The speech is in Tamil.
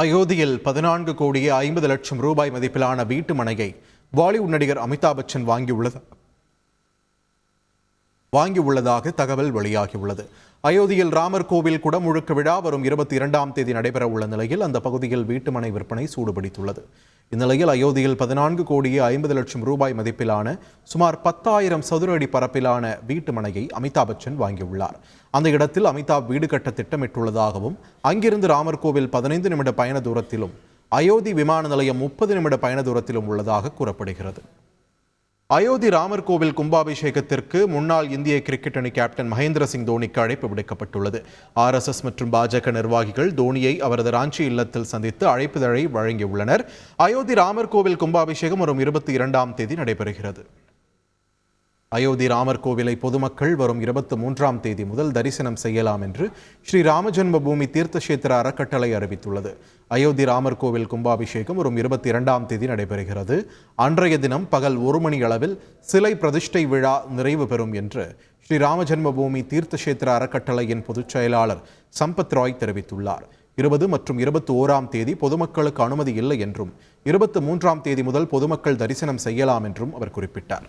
அயோத்தியில் பதினான்கு கோடியே ஐம்பது லட்சம் ரூபாய் மதிப்பிலான வீட்டு மனையை பாலிவுட் நடிகர் அமிதாப் பச்சன் வாங்கியுள்ளது. வாங்கியுள்ளதாக தகவல் வெளியாகியுள்ளது. அயோத்தியில் ராமர் கோவில் குடமுழுக்கு விழா வரும் இருபத்தி இரண்டாம் தேதி நடைபெற உள்ள நிலையில் அந்த பகுதியில் வீட்டுமனை விற்பனை சூடுபிடித்துள்ளது. இந்நிலையில் அயோத்தியில் பதினான்கு கோடியே ஐம்பது லட்சம் ரூபாய் மதிப்பிலான சுமார் பத்தாயிரம் சதுர அடி பரப்பிலான வீட்டு மனையை அமிதாப் பச்சன் வாங்கியுள்ளார். அந்த இடத்தில் அமிதாப் வீடு கட்ட திட்டமிட்டுள்ளதாகவும் அங்கிருந்து ராமர் கோவில் பதினைந்து நிமிட பயண தூரத்திலும் அயோத்தி விமான நிலையம் முப்பது நிமிட பயண தூரத்திலும் உள்ளதாக கூறப்படுகிறது. அயோத்தி ராமர் கோவில் கும்பாபிஷேகத்திற்கு முன்னாள் இந்திய கிரிக்கெட் அணி கேப்டன் மகேந்திர சிங் தோனிக்கு அழைப்பு விடுக்கப்பட்டுள்ளது. ஆர்எஸ்எஸ் மற்றும் பாஜக நிர்வாகிகள் தோனியை அவரது ராஞ்சி இல்லத்தில் சந்தித்து அழைப்புதழை வழங்கியுள்ளனர். அயோத்தி ராமர் கோவில் கும்பாபிஷேகம் வரும் இருபத்தி இரண்டாம் தேதி நடைபெறுகிறது. அயோத்தி ராமர் கோவிலை பொதுமக்கள் வரும் இருபத்தி மூன்றாம் தேதி முதல் தரிசனம் செய்யலாம் என்று ஸ்ரீ ராமஜென்ம பூமி தீர்த்தக்ஷேத்திர அறக்கட்டளை அறிவித்துள்ளது. அயோத்தி ராமர் கோவில் கும்பாபிஷேகம் வரும் இருபத்தி இரண்டாம் தேதி நடைபெறுகிறது. அன்றைய தினம் பகல் ஒரு மணி அளவில் சிலை பிரதிஷ்டை விழா நிறைவு பெறும் என்று ஸ்ரீ ராமஜென்ம பூமி தீர்த்தக்ஷேத்திர அறக்கட்டளையின் பொதுச் செயலாளர் சம்பத் ராய் தெரிவித்துள்ளார். இருபது மற்றும் இருபத்தி ஓராம் தேதி பொதுமக்களுக்கு அனுமதி இல்லை என்றும் இருபத்தி மூன்றாம் தேதி முதல் பொதுமக்கள் தரிசனம் செய்யலாம் என்றும் அவர் குறிப்பிட்டார்.